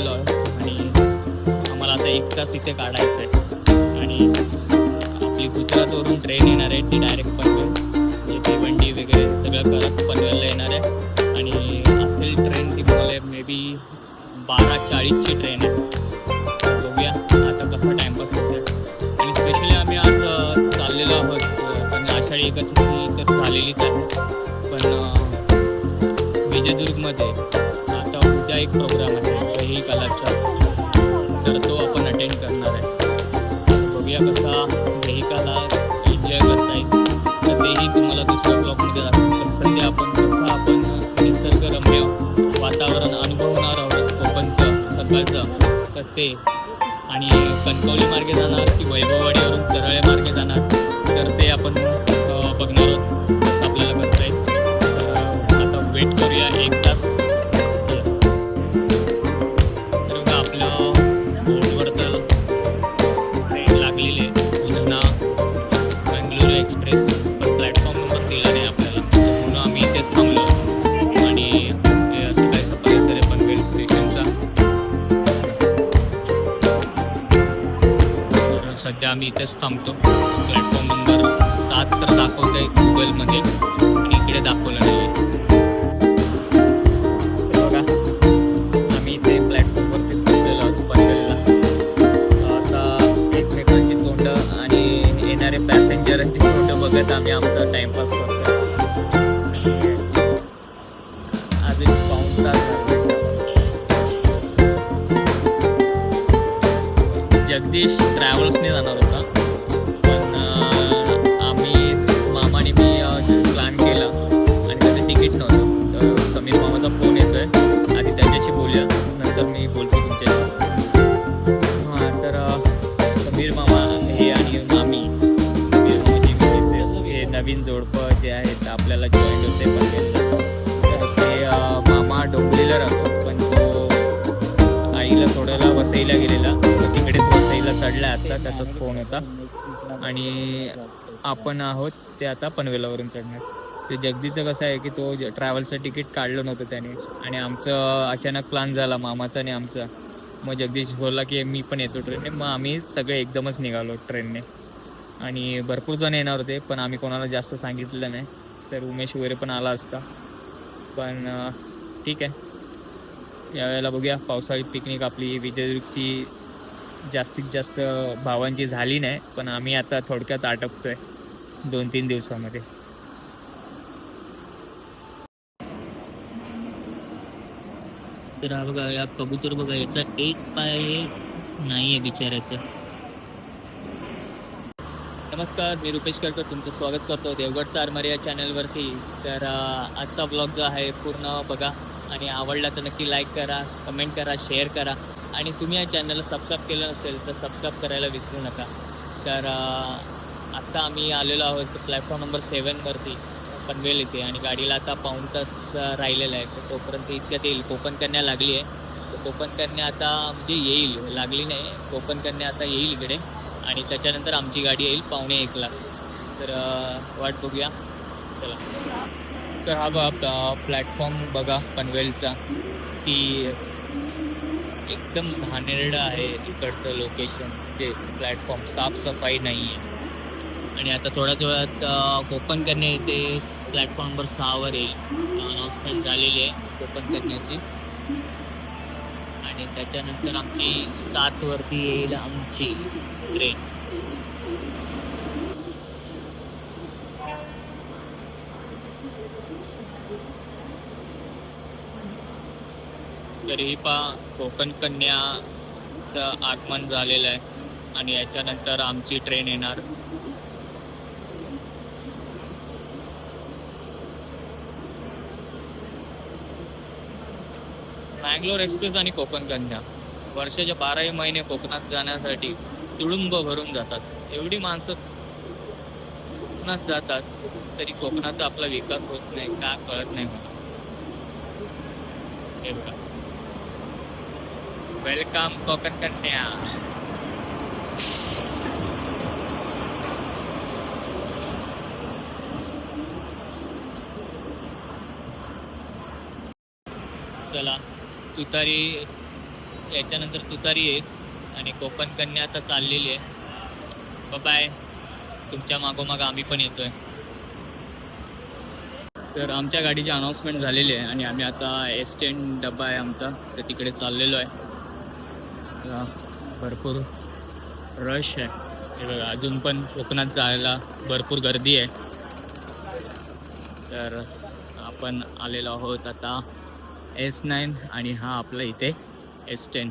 पनवेलला आहे. आणि आम्हाला आता एक तास इथे काढायचं आहे आणि आपली गुजरातवरून ट्रेन येणार आहे ती डायरेक्ट पनवेल. इथे वंडी वगैरे सगळं करत पनवेलला येणार आहे. आणि असेल ट्रेन ती मला मे बी बारा चाळीसची ट्रेन आहे. बघूया आता कसा टाईमपास होतो आणि स्पेशली आम्ही आज चाललेलो आहोत. पण आषाढी एकादशी तर झालेलीच आहे. पण विजयदुर्गमध्ये आता उद्या एक प्रोग्राम आहे. ही कलाचा तर तो आपण अटेंड करणार आहे. बघूया कसा दही एन्जॉय करता येईल. तर तेही तुम्हाला दुसऱ्या ब्लॉकमध्ये दाखवून तर सध्या आपण कसं आपण निसर्गरम्य वातावरण अनुभवणार आहोत कोकणचं सकाळचं तर ते. आणि कणकवली मार्गे जाणार की वैभववाडीवरून तरळे मार्गे जाणार तर ते आपण बघणार आहोत. इथेच थांबतो. प्लॅटफॉर्म नंबर सात तर दाखवत आहे गुगलमध्ये आणि इकडे दाखवलं नाही बघा. आम्ही इथे प्लॅटफॉर्मवरती बसलेलो आहोत पनवेलला असा एकमेकांची तोंड आणि येणारे पॅसेंजरांची तोंड बघत आम्ही आमचा टाइमपास करतो तिकडेच चढला आता त्याचाच फोन होता. आणि आपण आहोत ते आता पनवेलावरून चढणार. ते जगदीचं कसं आहे की तो ट्रॅव्हलचं तिकीट काढलं नव्हतं त्याने. आणि आमचं अचानक प्लान झाला मामाचा आणि आमचा. मग जगदीश बोलला की मी पण येतो ट्रेनने मग आम्ही सगळे एकदमच निघालो ट्रेनने आणि भरपूर जण येणार होते पण आम्ही कोणाला जास्त सांगितलं नाही. तर उमेश वगैरे पण आला असता. पण ठीक आहे. यावेळेला बघूया पावसाळी पिकनिक आपली विजयदुर्गची जास्तीत जास्त भावांची झाली नाही पण आम्ही आता थोडक्यात आटपतोय दोन तीन दिवसामध्ये. तर हा बघा या कबूतर बघा याचा एक पाय नाही आहे बिचाऱ्याचा. नमस्कार मी रुपेश करतो तुमचं स्वागत करतो देवगड चारमारी या चॅनलवरती. तर आजचा ब्लॉग जो आहे पूर्ण बघा आणि आवडला तर नक्की लाईक करा कमेंट करा शेअर करा. आणि तुम्ही या चॅनलला सबस्क्राईब केलं नसेल तर सबस्क्राईब करायला विसरू नका. तर आत्ता आम्ही आलेलो आहोत प्लॅटफॉर्म नंबर सेवनवरती पनवेल इथे. आणि गाडीला आता पाऊण तास राहिलेला आहे. तर तोपर्यंत इतक्यात येईल. कोकण कन्या लागली आहे. तर कोकण कन्या आता म्हणजे येईल. लागली नाही. कोकण कन्या आता येईल इकडे. आणि त्याच्यानंतर आमची गाडी येईल पावणे एकला तर वाट बघूया. चला. तर हा बघा प्लॅटफॉर्म बघा पनवेलचा. की एकदम घाणेरडं आहे इकडचं लोकेशन ते प्लॅटफॉर्म साफसफाई नाही आहे. आणि आता थोड्याच वेळात अं, कोकण कन्या इथे प्लॅटफॉर्म नंबर सहावर येईल. अनाऊन्समेंट झालेली आहे कोकण कन्याची आणि त्याच्यानंतर आमची सातवरती येईल आमची ट्रेन तरीही पा कोकण कन्याचं आगमन झालेलं आहे आणि याच्यानंतर आमची ट्रेन येणार. मँगलोर एक्सप्रेस आणि कोकण कन्या वर्षाचे बाराही महिने कोकणात जाण्यासाठी तुडुंब भरून जातात. एवढी माणसं कोकणात जातात तरी कोकणाचा आपला विकास होत नाही का कळत नाही मला. हे वेलकम कोकण कन्या चला तुतारी याच्यानंतर तुतारी आहे आणि कोकण कन्या आता चाललेली आहे. बाय तुमच्या मागोमाग आम्ही पण येतोय. तर आमच्या गाडीची अनाऊन्समेंट झालेली आहे आणि आम्ही आता एस टेन डबा आहे आमचा तर तिकडे चाललेलो आहे. भरपूर रश आहे. हे बघा अजून पण कोकणात जायला भरपूर गर्दी आहे. तर आपण आलेलो आहोत आता एस नाईन आणि हा आपला इथे एस टेन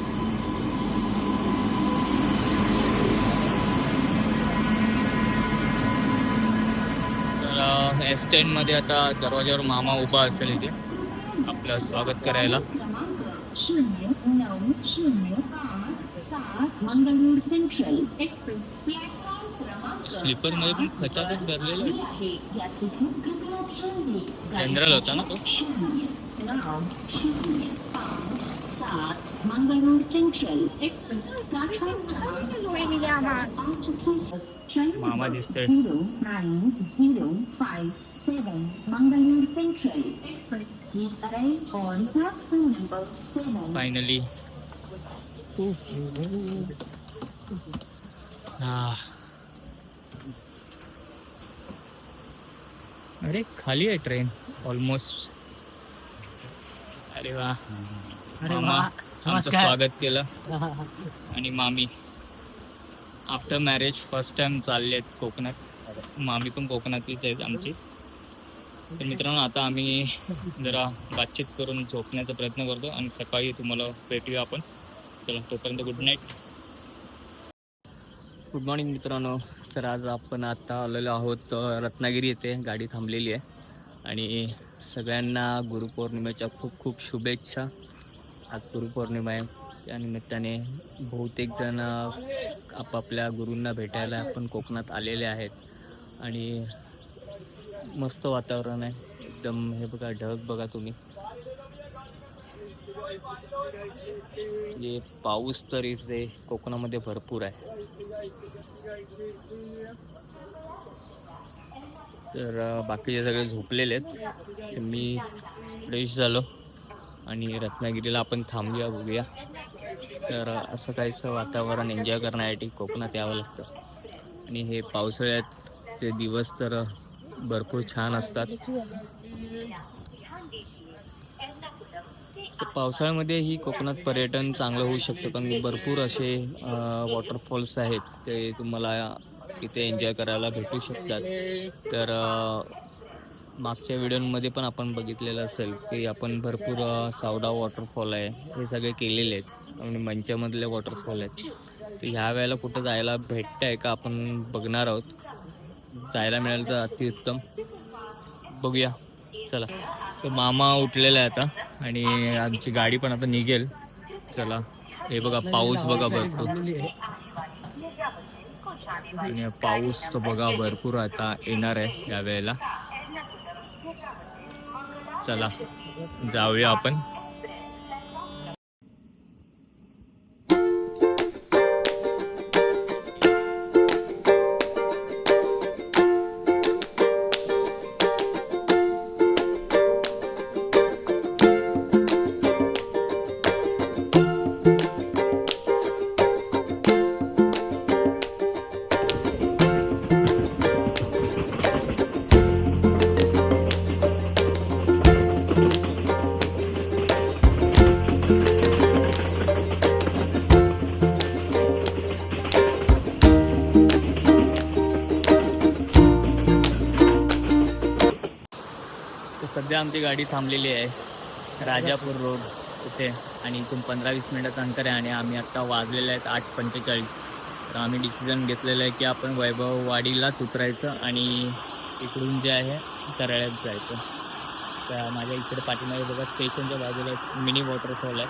एस टेनमध्ये आता दरवाजावर मामा उभा असेल इथे. आपलं स्वागत करायला. क्रमांक शून्य स्लीपरमध्ये पण खचाखच भरलेलं आहे. जनरल होता ना तो. सात मंगळूर सेंट्रल एक्सप्रेस मामा दिसतोय. फायनली हा अरे खाली आहे ट्रेन ऑलमोस्ट अरे वा. मामा आमचं स्वागत केलं. आणि मामी. आफ्टर मॅरेज फर्स्ट टाइम चालले आहेत कोकणात. मामी पण कोकणातलीच आहेत आमची. तर मित्रांनो आता आम्ही जरा बातचीत करून झोपण्याचा प्रयत्न करतो आणि सकाळी तुम्हाला भेटूया आपण. चला तोपर्यंत गुड नाईट गुड मॉर्निंग मित्रांनो. तर आज आपण आता आलेलो आहोत रत्नागिरी येथे. गाडी थांबलेली आहे. आणि सगळ्यांना गुरुपौर्णिमेच्या खूप खूप शुभेच्छा. आज गुरुपौर्णिमा आहे. त्या निमित्ताने बहुतेक जण आपापल्या गुरूंना भेटायला आपण कोकणात आलेले आहेत. आणि मस्त वातावरण आहे. एकदम हे बघा ढग बघा तुम्ही. म्हणजे पाऊस तर इथे कोकणामध्ये भरपूर आहे. तर बाकीचे सगळे झोपलेले आहेत. तर मी फ्रेश झालो. आणि रत्नागिरीला आपण थांबूया बघूया. तर असं काहीसं वातावरण एन्जॉय करण्यासाठी कोकणात यावं लागतं. आणि हे पावसाळ्यातचे दिवस तर भरपूर छान असतात. तर पावसाळ्यामध्ये ही कोकणात पर्यटन चांगलं होऊ शकतं कारण भरपूर असे वॉटरफॉल्स आहेत. ते तुम्हाला इथे एन्जॉय करायला भेटू शकतात. तर मागच्या व्हिडिओमध्ये पण आपण बघितलेलं असेल की आपण भरपूर सावडा वॉटरफॉल आहे. हे सगळे केलेले आहेत. आणि मंचामधले वॉटरफॉल आहेत. तर ह्या वेळेला कुठं जायला भेटतं आहे का आपण बघणार आहोत. जायला मिळालं तर अतिउत्तम. बघूया. चला. सो मामा उठलेला आहे आता. आणि आमची गाडी पण आता निघेल. चला. हे बघा पाऊस बघा भरपूर. आणि पाऊस बघा भरपूर आता येणार आहे या वेळेला. चला जाऊया आपण. आमची गाडी थांबलेली आहे. राजापूर रोड इथे. आणि इथून पंधरा वीस मिनटाचं अंतर आहे आणि आम्ही आत्ता वाजलेले आहेत आठ पंचेचाळीस. तर आम्ही डिसिजन घेतलेलं आहे की आपण वैभव वाडीलाच उतरायचं आणि इकडून जे आहे तरळ्यात जायचं. तर माझ्या इकडे पाठीमागे बघा स्टेशनच्या बाजूला एक मिनी वॉटरफॉल आहे.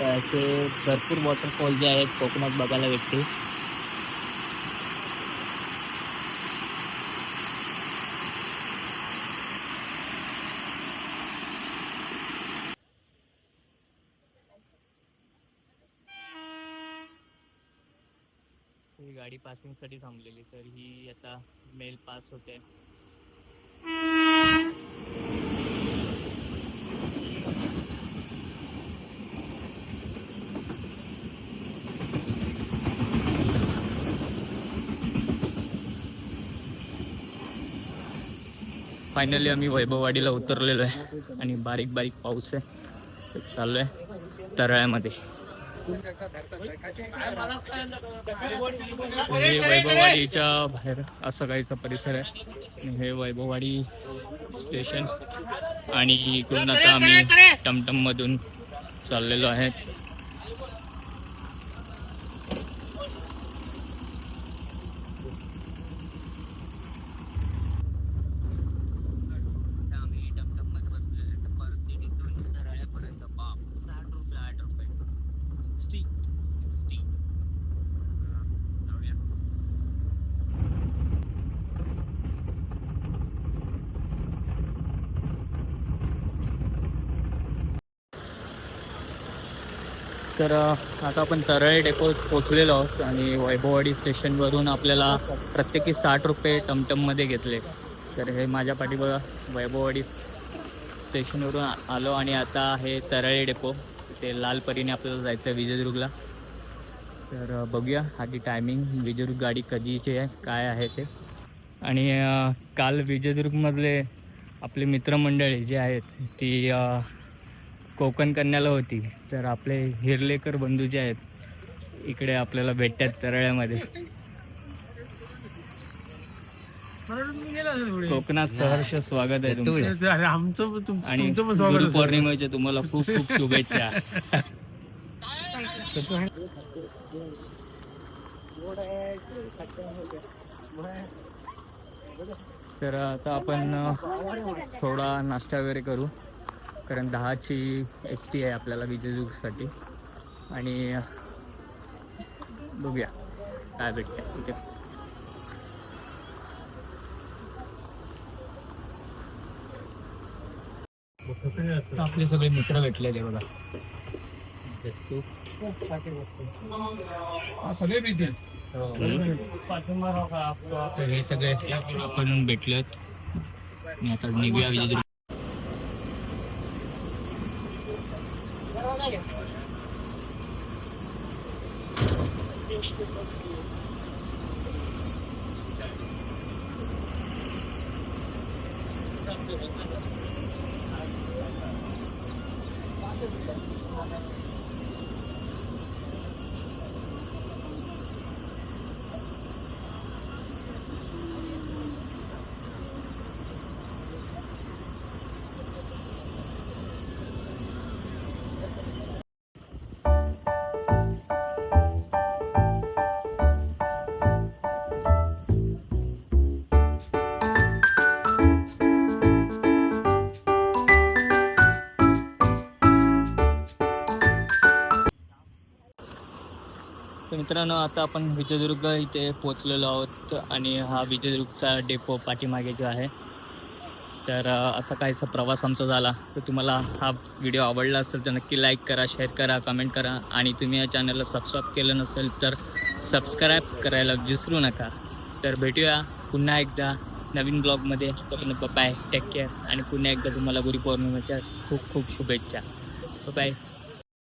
तर असे भरपूर वॉटरफॉल जे आहेत कोकणात बघायला भेटते ही गाडी पासिंगसाठी थांबलेली तर ही आता मेल पास होते. फायनली आम्ही वैभववाडीला उतरलेलो आहे. आणि बारीक बारीक पाऊस आहे. चाललो आहे. तरळ्यामध्ये. हे वैभववाडीच्या बाहेर असं काहीचा परिसर आहे. आणि हे वैभववाडी स्टेशन. आणि इकडून आता आम्ही टमटममधून चाललेलो आहे आम्ही टमटममध्ये बसलेलो आहे. पर सीट इथून तरळ्यापर्यंत बाप साठ रुपये आठ रुपये सिक्स्टी सिक्स्टी जाऊया तर आता आपण तरळे डेपो पोचलेलो आहोत आणि वैभववाडी स्टेशनवरून आपल्याला प्रत्येकी साठ रुपये टमटममध्ये घेतले. तर हे माझ्या पाठीबघा वैभववाडी स्टेशनवरून आलो आणि आता हे तरळे डेपो ते लालपरीने आपल्याला जायचं आहे विजयदुर्गला. तर बघूया आधी टायमिंग विजयदुर्ग गाडी कधीची आहे काय आहे ते. आणि काल विजयदुर्गमधले आपले मित्रमंडळी जे आहेत ती कोकण कन्याला होती. तर आपले हिरलेकर बंधू जे आहेत इकडे आपल्याला भेटतात तरळ्यामध्ये. कोकणात सहर्ष स्वागत आहे तुमचं. आमचं आणि. पौर्णिमेच्या तुम्हाला खूप खूप शुभेच्छा. तर आता आपण थोडा नाश्ता वगैरे करू. कारण दहाची एस टी आहे आपल्याला विजयदुर्गसाठी आणि बघूया काय भेटतं ठीक आहे तर आपले सगळे मित्र भेटलेले बघा. हा, सगळे तर हे सगळे आपण भेटलेत. आता निघूया विजयदुर्ग. मित्रांनो आता आपण विजयदुर्ग इथे पोचलेलो आहोत आणि हा विजयदुर्गचा डेपो पाठीमागे जो आहे तर असा काहीसा प्रवास आमचा झाला. तर तुम्हाला हा व्हिडिओ आवडला असेल तर नक्की लाईक करा शेअर करा कमेंट करा आणि तुम्ही या चॅनलला सबस्क्राईब केलं नसेल तर सबस्क्राईब करायला विसरू नका. तर भेटूया पुन्हा एकदा नवीन ब्लॉगमध्ये. बाय टेक केअर आणि पुन्हा एकदा तुम्हाला गुरुपौर्णिमेच्या खूप खूप शुभेच्छा. बाय